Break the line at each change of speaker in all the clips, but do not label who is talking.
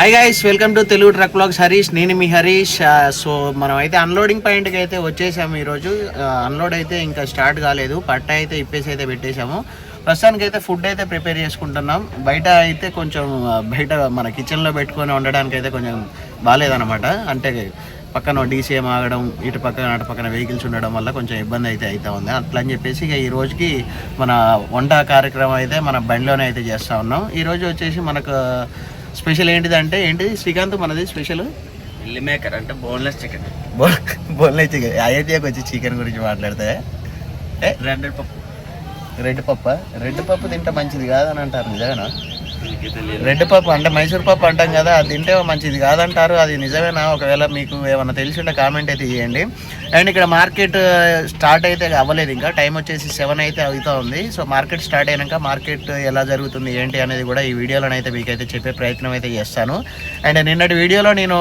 Hi guys welcome to Telugu truck blogs Harish నేను మీ Harish so మనం అయితే అన్లోడింగ్ పాయింట్కి అయితే వచ్చేసాము ఈరోజు. Uh, అన్లోడ్ అయితే ఇంకా స్టార్ట్ కాలేదు. పట్ట అయితే ఇప్పేసి అయితే పెట్టేశాము. ప్రస్తుతానికి అయితే ఫుడ్ అయితే ప్రిపేర్ చేసుకుంటున్నాం. బయట అయితే కొంచెం uh, బయట మన కిచెన్లో పెట్టుకొని ఉండడానికి అయితే కొంచెం బాగాలేదన్నమాట. అంటే పక్కన డీసీఎం ఆగడం ఇటు పక్కన అటు పక్కన వెహికల్స్ ఉండడం వల్ల కొంచెం ఇబ్బంది అయితే అవుతా ఉంది. అట్లా అని చెప్పేసి ఇక ఈ రోజుకి మన వంట కార్యక్రమం అయితే మన బండిలోనే అయితే చేస్తూ ఉన్నాం. ఈరోజు వచ్చేసి మనకు స్పెషల్ ఏంటిదంటే ఏంటిది? శ్రీకాంత్ మనది స్పెషల్?
మిల్లి మేకర్ అంటే బోన్లెస్ చికెన్.
Boneless chicken. అయోధ్యకు వచ్చి చికెన్ గురించి మాట్లాడితే
రెడ్ పప్పు.
రెడ్ పప్ప? రెడ్ పప్పు తింటే మంచిది కాదని అంటారు నిజమేనా?
తెలియదు
రెడ్ పప్పు అంటే మైసూర్ పప్పు అంటాం కదా అది తింటే మంచిది కాదంటారు అది నిజమేనా? ఒకవేళ మీకు ఏమైనా తెలిసింటే కామెంట్ అయితే ఇవ్వండి అండ్ ఇక్కడ మార్కెట్ స్టార్ట్ అయితే అవ్వలేదు ఇంకా. టైం వచ్చేసి సెవెన్ అయితే అవుతా ఉంది. సో మార్కెట్ స్టార్ట్ అయినాక మార్కెట్ ఎలా జరుగుతుంది ఏంటి అనేది కూడా ఈ వీడియోలో అయితే మీకైతే చెప్పే ప్రయత్నం అయితే చేస్తాను. అండ్ నిన్నటి వీడియోలో నేను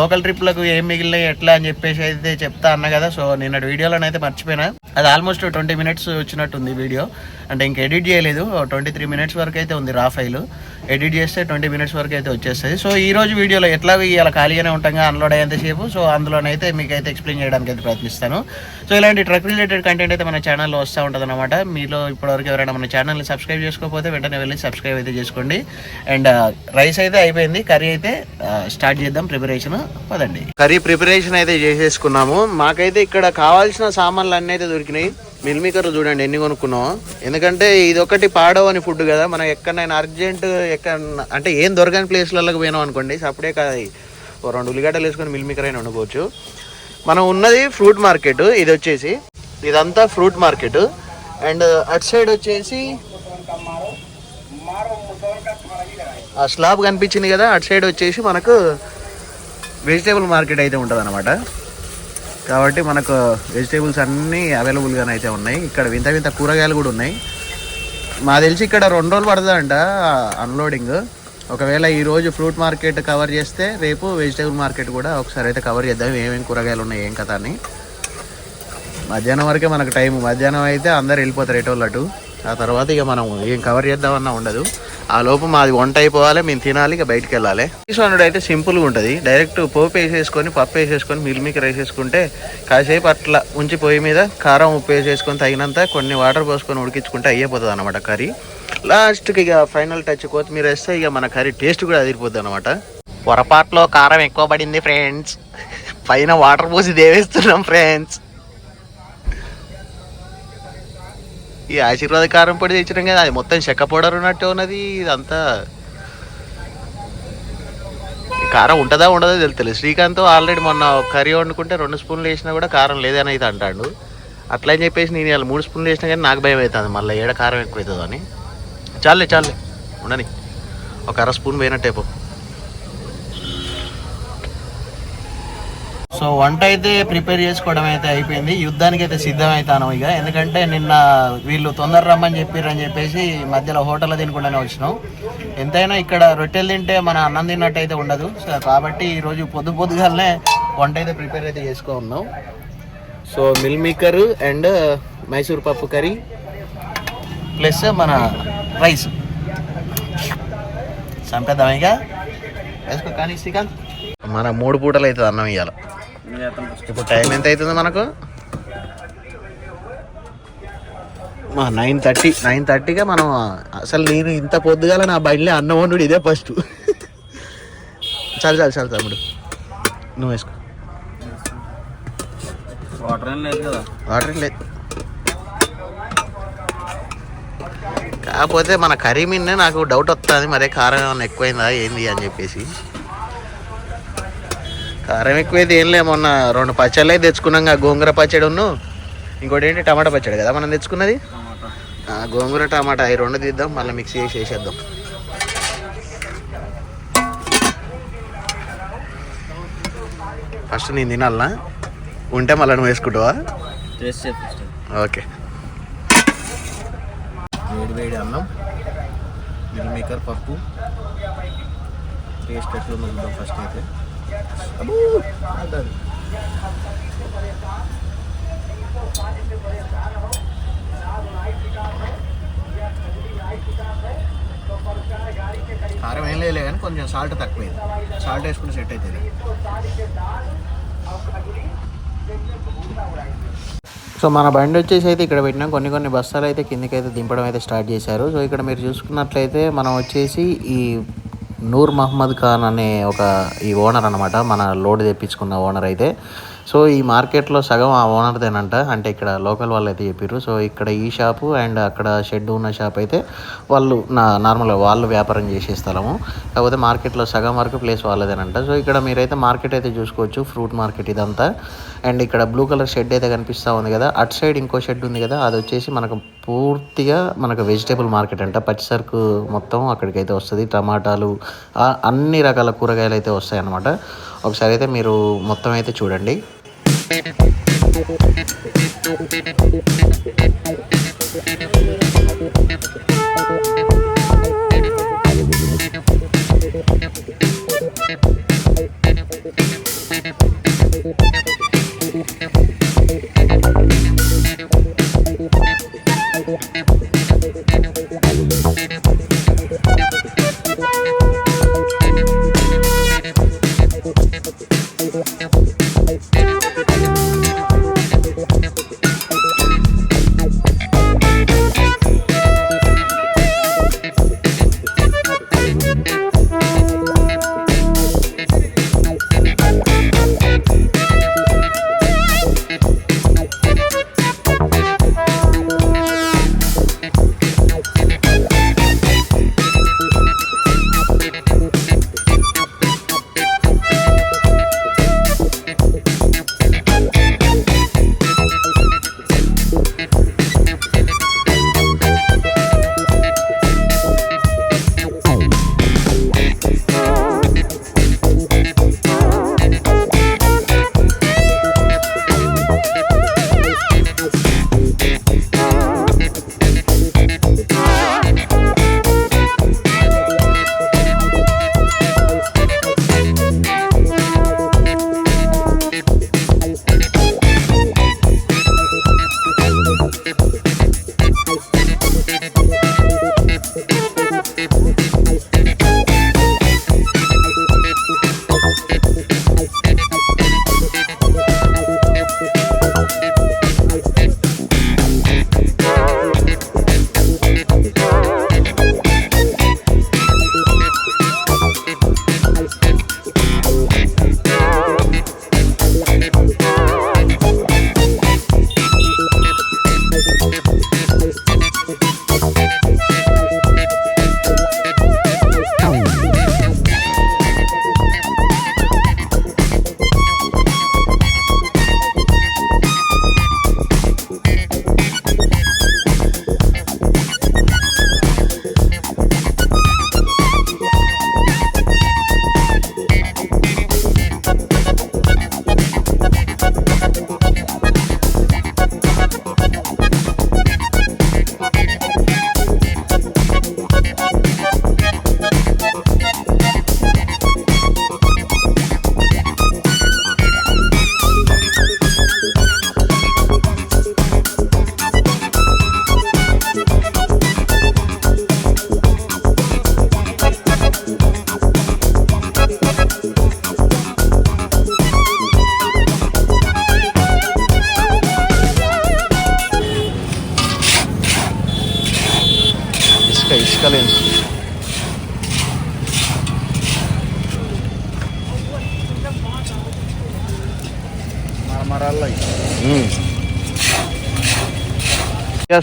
లోకల్ ట్రిప్లకు ఏం మిగిలినాయి ఎట్లా అని చెప్పేసి అయితే చెప్తా అన్న కదా. సో నిన్నటి వీడియోలోనైతే మర్చిపోయినా. అది ఆల్మోస్ట్ ట్వంటీ మినిట్స్ వచ్చినట్టుంది వీడియో. అంటే ఇంకా ఎడిట్ చేయలేదు. ట్వంటీ త్రీ మినిట్స్ వరకు అయితే ఉంది రా ఫైల్ ఎడిట్ చేస్తే ట్వంటీ మినిట్స్ వరకు అయితే వచ్చేస్తుంది. సో ఈ రోజు వీడియోలో ఎట్లా ఇవాళ ఖాళీగానే ఉంటాం అన్లోడ్ అయ్యేంతసేపు సో అందులోనైతే మీకు అయితే ఎక్స్ప్లెయిన్ చేయడానికి అయితే ప్రయత్నిస్తాను. సో ఇలాంటి ట్రక్ రిలేటెడ్ కంటెంట్ అయితే మన ఛానల్లో వస్తూ ఉంటుంది అనమాట మీలో ఇప్పటివరకు ఎవరైనా మన ఛానల్ని సబ్స్క్రైబ్ చేసుకోకపోతే వెంటనే వెళ్ళి సబ్స్క్రైబ్ అయితే చేసుకోండి. అండ్ uh, రైస్ అయితే అయిపోయింది. కర్రీ అయితే uh, స్టార్ట్ చేద్దాం. ప్రిపరేషన్ పదండి. కర్రీ ప్రిపరేషన్ అయితే చేసేసుకున్నాము. మాకైతే ఇక్కడ కావాల్సిన సామాన్లు అన్నీ అయితే దొరికినాయి. మిల్మికర్ చూడండి ఎన్ని కొనుక్కున్నాం ఎందుకంటే ఇది ఒకటి పాడవని ఫుడ్ కదా మనం ఎక్కడైనా అర్జెంట్ ఎక్కడ అంటే ఏం దొరకని ప్లేస్లలోకి పోయినాం అనుకోండి అప్పుడే కాదు ఓ రెండు ఉల్లిగడ్డలు వేసుకొని మిల్ మేకర్ అయినా వండుకోవచ్చు. మనం ఉన్నది ఫ్రూట్ మార్కెట్ ఇది వచ్చేసి ఇదంతా ఫ్రూట్ మార్కెట్. అండ్ అటు సైడ్ వచ్చేసి ఆ స్లాబ్ కనిపించింది కదా అటు సైడ్ వచ్చేసి మనకు వెజిటేబుల్ మార్కెట్ అయితే ఉంటుంది అనమాట కాబట్టి మనకు వెజిటేబుల్స్ అన్నీ అవైలబుల్గానే అయితే ఉన్నాయి. ఇక్కడ వింత వింత కూరగాయలు కూడా ఉన్నాయి. మా తెలిసి ఇక్కడ రెండు రోజులు పడుతుందంట అన్లోడింగ్. ఒకవేళ ఈరోజు ఫ్రూట్ మార్కెట్ కవర్ చేస్తే రేపు వెజిటేబుల్ మార్కెట్ కూడా ఒకసారి అయితే కవర్ చేద్దాం. ఏమేమి కూరగాయలు ఉన్నాయి ఏం కథ అని. మధ్యాహ్నం వరకే మనకు టైం మధ్యాహ్నం అయితే అందరు వెళ్ళిపోతారు ఎటోళ్ళు అటు ఆ తర్వాత ఇక మనం ఏం కవర్ చేద్దామన్నా ఉండదు. ఆ లోపు మాది వంట అయిపోవాలి మేము తినాలి ఇక బయటికి వెళ్ళాలి. రైస్ వండుడు అయితే సింపుల్గా ఉంటుంది. డైరెక్ట్ పోపు వేసేసుకొని పప్పు వేసేసుకొని మిల్ మీకు రైస్ వేసుకుంటే కాసేపు అట్లా ఉంచి పొయ్యి మీద కారం ఉప్పు వేసేసుకొని తగినంత కొన్ని వాటర్ పోసుకొని ఉడికించుకుంటే అయిపోతుంది అనమాట కర్రీ. లాస్ట్కి ఇక ఫైనల్ టచ్ కొత్తిమీర వేస్తే ఇక మన కర్రీ టేస్ట్ కూడా అదిరిపోద్ది అనమాట పొరపాట్లో కారం ఎక్కువ పడింది ఫ్రెండ్స్ పైన వాటర్ పోసి దేవేస్తున్నాం ఫ్రెండ్స్ ఈ ఆశీర్వాద కారం పొడి తెచ్చినాం కదా అది మొత్తం చెక్క పౌడర్ ఉన్నట్టు ఉన్నది ఇదంతా. కారం ఉంటుందా ఉండదో తెలుస్తలేదు శ్రీకాంత్ ఆల్రెడీ మొన్న కర్రీ వండుకుంటే రెండు స్పూన్లు వేసినా కూడా కారం లేదని అయితే అంటాడు. అట్లా అని చెప్పేసి నేను ఇలా మూడు స్పూన్లు వేసినా కానీ నాకు భయం అవుతుంది మళ్ళీ ఏడ కారం ఎక్కువ అవుతుందో అని. చాలే చాలే ఉండని. ఒక అర స్పూన్ పోయినట్టే సో వంట అయితే ప్రిపేర్ చేసుకోవడం అయితే అయిపోయింది. యుద్ధానికి అయితే సిద్ధం అవుతాను ఇక. ఎందుకంటే నిన్న వీళ్ళు తొందర రమ్మని చెప్పారు అని చెప్పేసి మధ్యలో హోటల్లో తినకుండానే వచ్చినాం. ఎంతైనా ఇక్కడ రొట్టెలు తింటే మన అన్నం తిన్నట్టు అయితే ఉండదు. సో కాబట్టి ఈరోజు పొద్దు పొద్దుగాలనే వంట అయితే ప్రిపేర్ అయితే చేసుకో ఉన్నాం. So meal maker and Mysore పప్పు కర్రీ ప్లస్ మన రైస్. చంపేద్దాం ఇక. వేసుకో కానీ శ్రీకాంత్. మన మూడు పూటలు అవుతుంది అన్నం ఇవ్వాలి ఇప్పుడు టైం ఎంత అవుతుంది మనకు? మా నైన్ థర్టీ నైన్ థర్టీగా మనం అసలు నేను ఇంత పొద్దుగాల నా బండిలో అన్నం వండు ఇదే ఫస్ట్ చాలు చాలు చాలు తమ్ముడు నువ్వు వేసుకో.
వాటర్ ఏం లేదు కదా.
వాటర్ లేదు. కాకపోతే మన కర్రీ మీదనే నాకు డౌట్ వస్తుంది మరే కారం ఏమన్నా ఎక్కువైందా ఏంది అని చెప్పేసి. కారం ఎక్కువైతే ఏం లే మొన్న రెండు పచ్చళ్ళు తెచ్చుకున్నాం గోంగూర పచ్చడి ఉన్ను. ఇంకోటి ఏంటి టమాటా పచ్చడి కదా మనం తెచ్చుకున్నది? గోంగూర టమాటా ఈ రెండు తీద్దాం మళ్ళీ మిక్సీ చేసి వేసేద్దాం. ఫస్ట్ నేను తినాలనా? ఉంటే మళ్ళీ నువ్వు వేసుకుంటావా? ఓకే. వేడి వేడి అన్నం మిల్ మేకర్ పప్పు. టేస్ట్ ఎట్లుందో చూద్దాం ఫస్ట్ అయితే. అంటారు. కారం ఏం లేదు కానీ కొంచెం సాల్ట్ తక్కువైంది. సాల్ట్ వేసుకుంటే సెట్ అవుతుంది సో మన బండి వచ్చేసి అయితే ఇక్కడ పెట్టినాం. కొన్ని కొన్ని బస్తాలు అయితే కిందకి అయితే దింపడం అయితే స్టార్ట్ చేశారు. సో ఇక్కడ మీరు చూసుకున్నట్లయితే మనం వచ్చేసి ఈ నూర్ మహమ్మద్ ఖాన్ అనే ఒక ఈ ఓనర్ అనమాట మన లోడ్ తెప్పించుకున్న ఓనర్ అయితే. సో ఈ మార్కెట్లో సగం ఆ ఓనర్దేనంట. అంటే ఇక్కడ లోకల్ వాళ్ళు అయితే చెప్పారు సో ఇక్కడ ఈ షాపు అండ్ అక్కడ షెడ్ ఉన్న షాప్ అయితే వాళ్ళు నా నార్మల్గా వాళ్ళు వ్యాపారం చేసే స్థలము. కాకపోతే మార్కెట్లో సగం వరకు ప్లేస్ వాళ్ళదేనంట. సో ఇక్కడ మీరైతే మార్కెట్ అయితే చూసుకోవచ్చు. ఫ్రూట్ మార్కెట్ ఇదంతా. అండ్ ఇక్కడ బ్లూ కలర్ షెడ్ అయితే కనిపిస్తూ ఉంది కదా. అటు సైడ్ ఇంకో షెడ్ ఉంది కదా. అది వచ్చేసి మనకు పూర్తిగా మనకు వెజిటేబుల్ మార్కెట్ అంట. పచ్చిసరుకు మొత్తం అక్కడికైతే వస్తుంది. టమాటాలు అన్ని రకాల కూరగాయలు అయితే వస్తాయి అన్నమాట ఒకసారి అయితే మీరు మొత్తం అయితే చూడండి.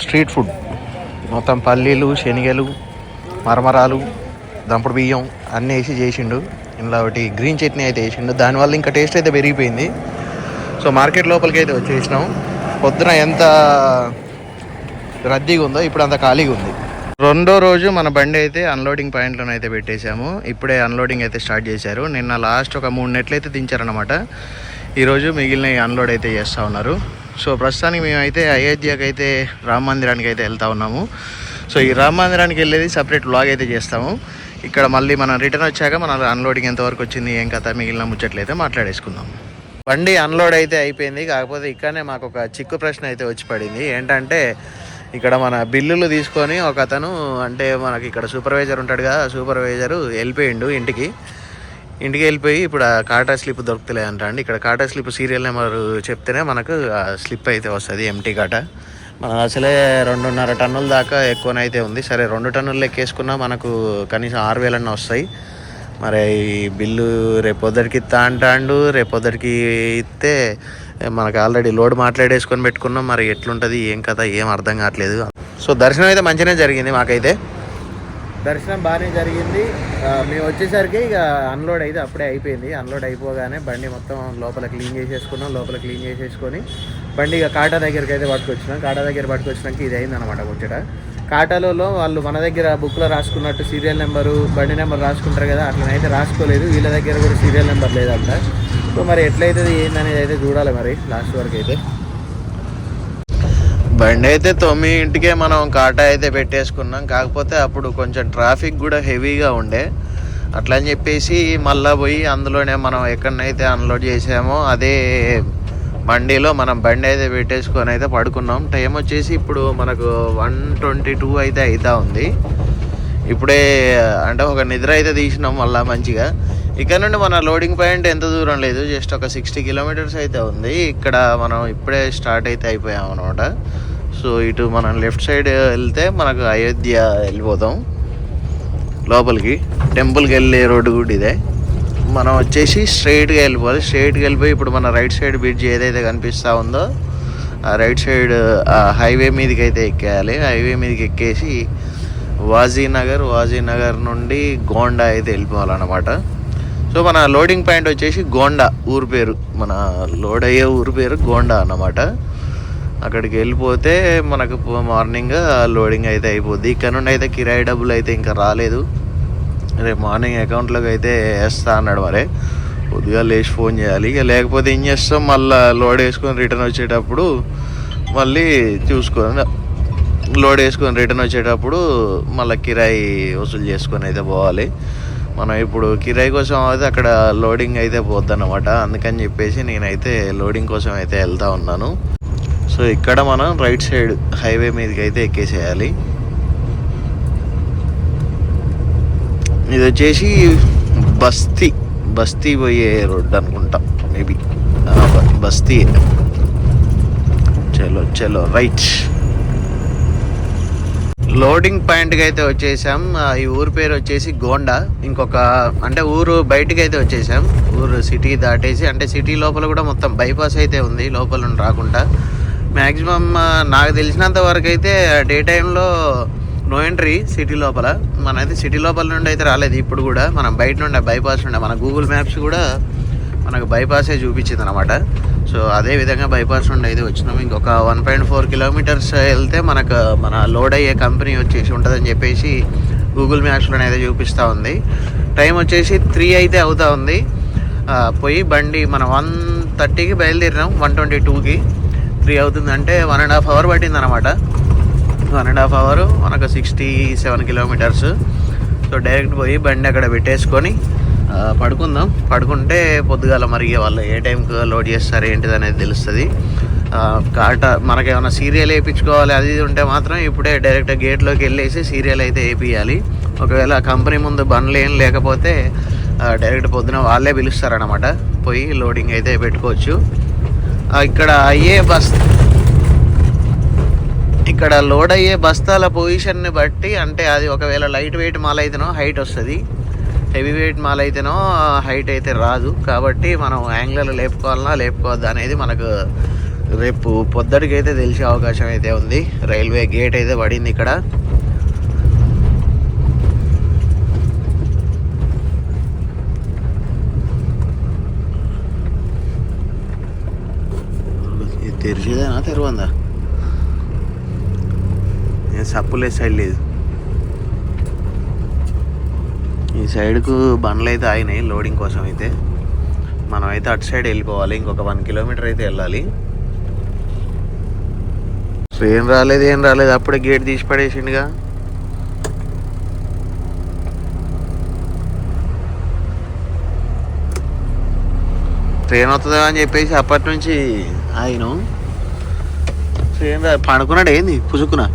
Street food. మొత్తం పల్లీలు శనగలు మరమరాలు దంపుడు బియ్యం అన్నీ వేసి చేసిండు. ఇందులో ఒకటి గ్రీన్ చట్నీ అయితే వేసిండు. దానివల్ల ఇంకా టేస్ట్ అయితే పెరిగిపోయింది. సో మార్కెట్ లోపలికి అయితే వచ్చేసినాం. పొద్దున ఎంత రద్దీగా ఉందో ఇప్పుడు అంత ఖాళీగా ఉంది. రెండో రోజు మన బండి అయితే అన్లోడింగ్ పాయింట్లను అయితే పెట్టేశాము. ఇప్పుడే అన్లోడింగ్ అయితే స్టార్ట్ చేశారు. నిన్న లాస్ట్ ఒక మూడు నెట్లు అయితే దించారనమాట ఈరోజు మిగిలిన అన్లోడ్ అయితే చేస్తూ ఉన్నారు. సో ప్రస్తుతానికి మేమైతే అయోధ్యకి అయితే రామ మందిరానికి అయితే వెళ్తా ఉన్నాము. సో ఈ రామ మందిరానికి వెళ్ళేది సపరేట్ వ్లాగ్ అయితే చేస్తాము. ఇక్కడ మళ్ళీ మనం రిటర్న్ వచ్చాక మన అన్లోడింగ్ ఎంతవరకు వచ్చింది ఏం కథ మిగిలిన ముచ్చట్లయితే మాట్లాడేసుకుందాం. బండి అన్లోడ్ అయితే అయిపోయింది. కాకపోతే ఇక్కడనే మాకు ఒక చిక్కు ప్రశ్న అయితే వచ్చి పడింది. ఏంటంటే ఇక్కడ మన బిల్లులు తీసుకొని ఒక అతను అంటే మనకి ఇక్కడ సూపర్వైజర్ ఉంటాడు కదా సూపర్వైజరు వెళ్ళిపోయిండు ఇంటికి. ఇంటికి వెళ్ళిపోయి ఇప్పుడు ఆ కాటా స్లిప్ దొరుకుతలే అంట అండి. ఇక్కడ కాటా స్లిప్ సీరియల్ నెంబర్ చెప్తేనే మనకు ఆ స్లిప్ అయితే వస్తుంది ఎంటీ కాటా. మనం అసలే రెండున్నర టన్నుల దాకా ఎక్కువనైతే ఉంది. సరే రెండు టన్నులు లెక్కేసుకున్నా మనకు కనీసం ఆరు వేలన్న వస్తాయి. మరి ఈ బిల్లు రేపొద్దరికి ఇస్తా అంటాండు. రేపొద్దరికి ఇస్తే మనకు ఆల్రెడీ లోడ్ మాట్లాడేసుకొని పెట్టుకున్నాం. మరి ఎట్లుంటుంది ఏం కథ ఏం అర్థం కావట్లేదు. సో దర్శనం అయితే మంచిగానే జరిగింది మాకైతే. దర్శనం బాగానే జరిగింది. మేము వచ్చేసరికి ఇక అన్లోడ్ అయితే అప్పుడే అయిపోయింది. అన్లోడ్ అయిపోగానే బండి మొత్తం లోపల క్లీన్ చేసేసుకున్నాం. లోపల క్లీన్ చేసేసుకొని బండి ఇక కాటా దగ్గరికి అయితే పట్టుకొచ్చినాం. కాటా దగ్గర పట్టుకొచ్చినాక ఇది అయింది అనమాట ముచ్చట. కాటాలలో వాళ్ళు మన దగ్గర బుక్లో రాసుకున్నట్టు సీరియల్ నెంబరు బండి నెంబర్ రాసుకుంటారు కదా అట్లనైతే రాసుకోలేదు. వీళ్ళ దగ్గర కూడా సీరియల్ నెంబర్ లేదంట. సో మరి ఎట్లయితుంది ఏందనేది అయితే చూడాలి మరి లాస్ట్ వరకు అయితే. బండి అయితే తొమ్మిది ఇంటికే మనం కాటా అయితే పెట్టేసుకున్నాం. కాకపోతే అప్పుడు కొంచెం ట్రాఫిక్ కూడా హెవీగా ఉండే. అట్లా అని చెప్పేసి మళ్ళా పోయి అందులోనే మనం ఎక్కడనైతే అన్లోడ్ చేసామో అదే బండిలో మనం బండి అయితే పెట్టేసుకొని అయితే పడుకున్నాం. టైం వచ్చేసి ఇప్పుడు మనకు వన్ ట్వంటీ టూ అయితే అవుతా ఉంది. ఇప్పుడే అంటే ఒక నిద్ర అయితే తీసినాం మళ్ళీ మంచిగా. ఇక్కడ నుండి మన లోడింగ్ పాయింట్ ఎంత దూరం లేదు జస్ట్ ఒక సిక్స్టీ కిలోమీటర్స్ అయితే ఉంది. ఇక్కడ మనం ఇప్పుడే స్టార్ట్ అయితే అయిపోయాం అనమాట సో ఇటు మనం లెఫ్ట్ సైడ్ వెళ్తే మనకు అయోధ్య వెళ్ళిపోతాం. లోపలికి టెంపుల్కి వెళ్ళే రోడ్డు కూడా ఇదే. మనం వచ్చేసి స్ట్రైట్గా వెళ్ళిపోవాలి. స్ట్రైట్గా వెళ్ళిపోయి ఇప్పుడు మన రైట్ సైడ్ బ్రిడ్జ్ ఏదైతే కనిపిస్తూ ఉందో ఆ రైట్ సైడ్ ఆ హైవే మీదకి అయితే ఎక్కేయాలి. హైవే మీదకి ఎక్కేసి వాజీనగర్ వాజీనగర్ నుండి గోండా అయితే వెళ్ళిపోవాలన్నమాట. సో మన లోడింగ్ పాయింట్ వచ్చేసి గోండా ఊరు పేరు. మన లోడ్ అయ్యే ఊరు పేరు గోండా అన్నమాట. అక్కడికి వెళ్ళిపోతే మనకు మార్నింగ్ లోడింగ్ అయితే అయిపోద్ది. ఇక్కడ నుండి అయితే కిరాయి డబ్బులు అయితే ఇంకా రాలేదు. రేపు మార్నింగ్ అకౌంట్లోకి అయితే వేస్తా అన్నాడు మరి. కొద్దిగా లేచి ఫోన్ చేయాలి. ఇక లేకపోతే ఏం చేస్తాం? మళ్ళీ లోడ్ వేసుకొని రిటర్న్ వచ్చేటప్పుడు మళ్ళీ చూసుకొని లోడ్ వేసుకొని రిటర్న్ వచ్చేటప్పుడు మళ్ళీ కిరాయి వసూలు చేసుకొని అయితే పోవాలి. మనం ఇప్పుడు కిరాయి కోసం అయితే అక్కడ లోడింగ్ అయితే పోద్దన్నమాట. అందుకని చెప్పేసి నేనైతే లోడింగ్ కోసం అయితే వెళ్తా ఉన్నాను. సో ఇక్కడ మనం రైట్ సైడ్ హైవే మీదకి అయితే ఎక్కేసేయాలి. ఇది వచ్చేసి బస్తీ బస్తీ పోయే రోడ్డు అనుకుంటా మేబీ బస్తీ. చలో చలో రైట్ లోడింగ్ పాయింట్కి అయితే వచ్చేసాం. ఈ ఊరు పేరు వచ్చేసి గోండా. ఇంకొక అంటే ఊరు బయటికి అయితే వచ్చేసాం. ఊరు సిటీ దాటేసి అంటే సిటీ లోపల కూడా మొత్తం బైపాస్ అయితే ఉంది లోపల నుండి రాకుండా. మ్యాక్సిమం నాకు తెలిసినంత వరకు అయితే డే టైంలో నో ఎంట్రీ సిటీ లోపల. మనైతే సిటీ లోపల నుండి అయితే రాలేదు ఇప్పుడు కూడా. మనం బయట నుండి బైపాస్ ఉండే మన గూగుల్ మ్యాప్స్ కూడా మనకు బైపాసే చూపించింది అనమాట సో అదే విధంగా బైపాస్ నుండి అయితే వచ్చినాం. ఇంకొక వన్ పాయింట్ ఫోర్ కిలోమీటర్స్ వెళ్తే మనకు మన లోడ్ అయ్యే కంపెనీ వచ్చేసి ఉంటుందని చెప్పేసి గూగుల్ మ్యాప్స్లో అయితే చూపిస్తూ ఉంది. టైం వచ్చేసి త్రీ అయితే అవుతూ ఉంది. పోయి బండి మనం వన్ థర్టీకి బయలుదేరినాం వన్ ట్వంటీ టూకి. త్రీ అవుతుంది అంటే వన్ అండ్ హాఫ్ అవర్ పట్టింది అనమాట వన్ అండ్ హాఫ్ అవర్ మనకు sixty seven kilometres. So direct పోయి బండి అక్కడ పెట్టేసుకొని పడుకుందాం. పడుకుంటే పొద్దుగాల మరి వాళ్ళు ఏ టైంకి లోడ్ చేస్తారు ఏంటిది అనేది తెలుస్తుంది. కాట మనకేమైనా సీరియల్ వేయించుకోవాలి అది ఇది ఉంటే మాత్రం ఇప్పుడే డైరెక్ట్ గేట్లోకి వెళ్ళేసి సీరియల్ అయితే వేపియాలి ఒకవేళ కంపెనీ ముందు బండ్లు ఏం లేకపోతే డైరెక్ట్ పొద్దున వాళ్ళే పిలుస్తారనమాట పోయి లోడింగ్ అయితే పెట్టుకోవచ్చు. ఇక్కడ అయ్యే బస్ ఇక్కడ లోడ్ అయ్యే బస్తాల పొజిషన్ని బట్టి అంటే అది ఒకవేళ లైట్ వెయిట్ మాల్ అయితేనో హైట్ వస్తుంది. హెవీ వెయిట్ మాల్ అయితేనో హైట్ అయితే రాదు. కాబట్టి మనం యాంగిల్ లేపుకోవాలన్నా లేపుకోవద్దా అనేది మనకు రేపు పొద్దుటికి అయితే తెలిసే అవకాశం అయితే ఉంది. రైల్వే గేట్ అయితే పడింది ఇక్కడ. తెరిచేదేనా తెరవందా? నేను సప్పులే సైడ్ లేదు. ఈ సైడ్కు బండ్లు అయితే ఆగినాయి లోడింగ్ కోసం అయితే మనం అయితే అటు సైడ్ వెళ్ళిపోవాలి ఇంకొక వన్ కిలోమీటర్ అయితే వెళ్ళాలి. ట్రైన్ రాలేదు ఏం రాలేదు అప్పుడే గేట్ తీసి పడేసిండుగా. ట్రైన్ వస్తుందా అని చెప్పేసి అప్పటి నుంచి ఆయన ట్రైన్ రా పడుకున్నాడు ఏంది పుసుకున్నా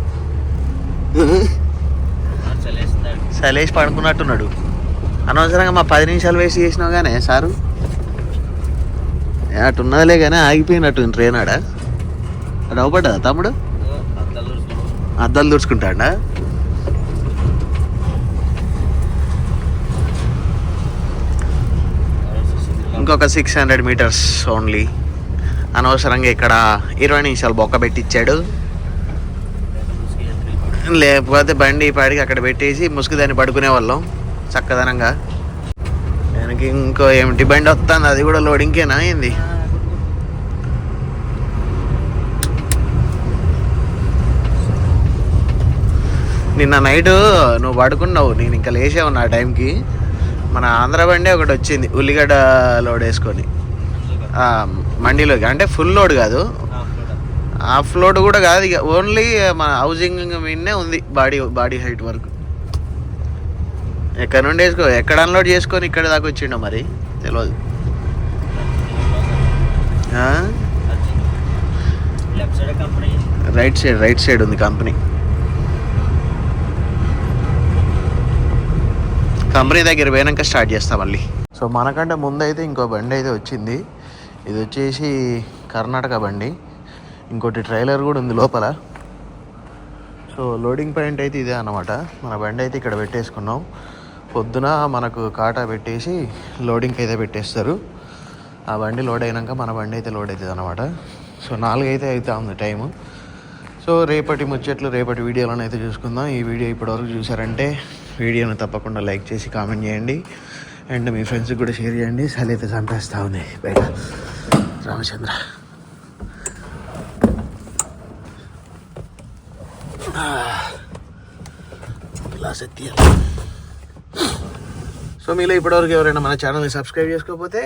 సలేసి పడుకున్నట్టున్నాడు. అనవసరంగా మా పది నిమిషాలు వేస్ట్ చేసినావు కానీ సారు. అటు అటున్నదిలే కానీ ఆగిపోయినట్టు ట్రైన్ ఆడ. నవ్వబడ్డా తమ్ముడు?
అద్దాలు
దూర్చుకుంటాడా ఇంకొక సిక్స్ హండ్రెడ్ మీటర్స్ ఓన్లీ అనవసరంగా ఇక్కడ ఇరవై నిమిషాలు బొక్క పెట్టించాడు లేకపోతే బండి పాడికి అక్కడ పెట్టేసి ముసుగు దాన్ని పడుకునే వాళ్ళం చక్కదనంగా. దానికి ఇంకో ఏమిటి బండి వస్తుంది అది కూడా లోడింగ్కేనా ఏంది? నిన్న నైట్ నువ్వు పడుకున్నావు నేను ఇంకా లేచే ఉన్నా ఆ టైంకి మన ఆంధ్ర బండి ఒకటి వచ్చింది ఉల్లిగడ్డ లోడ్ వేసుకొని. మండిలోకి అంటే ఫుల్ లోడ్ కాదు. హాఫ్ లోడ్ కూడా కాదు ఇక ఓన్లీ మన హౌసింగ్ మీదనే ఉంది బాడీ బాడీ హైట్ వరకు. ఎక్కడ నుండి వేసుకో? ఎక్కడ అన్లోడ్ చేసుకొని ఇక్కడ దాకా వచ్చిండో మరి? తెలియదు
company
right side right side ఉంది కంపెనీ. కంపెనీ దగ్గర పోయినాక స్టార్ట్ చేస్తాం మళ్ళీ. సో మనకంటే ముందు అయితే ఇంకో బండి అయితే వచ్చింది. ఇది వచ్చేసి కర్ణాటక బండి. ఇంకోటి ట్రైలర్ కూడా ఉంది లోపల. సో లోడింగ్ పాయింట్ అయితే ఇదే అన్నమాట. మన బండి అయితే ఇక్కడ పెట్టేసుకున్నాం. పొద్దున మనకు కాటా పెట్టేసి లోడింగ్కి అయితే పెట్టేస్తారు. ఆ బండి లోడ్ అయినాక మన బండి అయితే లోడ్ అవుతుంది అనమాట సో నాలుగైతే అయితే ఉంది టైము. సో రేపటి ముచ్చట్లు రేపటి వీడియోలను అయితే చూసుకుందాం. ఈ వీడియో ఇప్పటివరకు చూసారంటే వీడియోని తప్పకుండా లైక్ చేసి కామెంట్ చేయండి. అండ్ మీ ఫ్రెండ్స్కి కూడా షేర్ చేయండి. చలి అయితే చంపేస్తూ ఉంది. బయట రామచంద్ర. ఇలా ఎత్తియాలి సో మీలో ఇప్పటివరకు ఎవరైనా మన ఛానల్ని సబ్స్క్రైబ్ చేసుకోకపోతే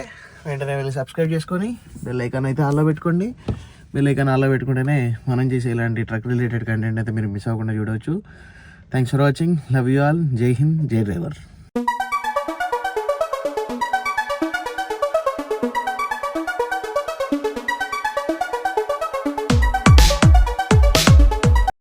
వెంటనే వెళ్ళి సబ్స్క్రైబ్ చేసుకొని బెల్ ఐకాన్ అయితే ఆల్లో పెట్టుకోండి. బెల్ ఐకాన్ ఆల్లో పెట్టుకుంటేనే మనం చేసే ఇలాంటి ట్రక్ రిలేటెడ్ కంటెంట్ అయితే మీరు మిస్ అవ్వకుండా చూడవచ్చు. Thanks for watching love you all Jai Hind Jai driver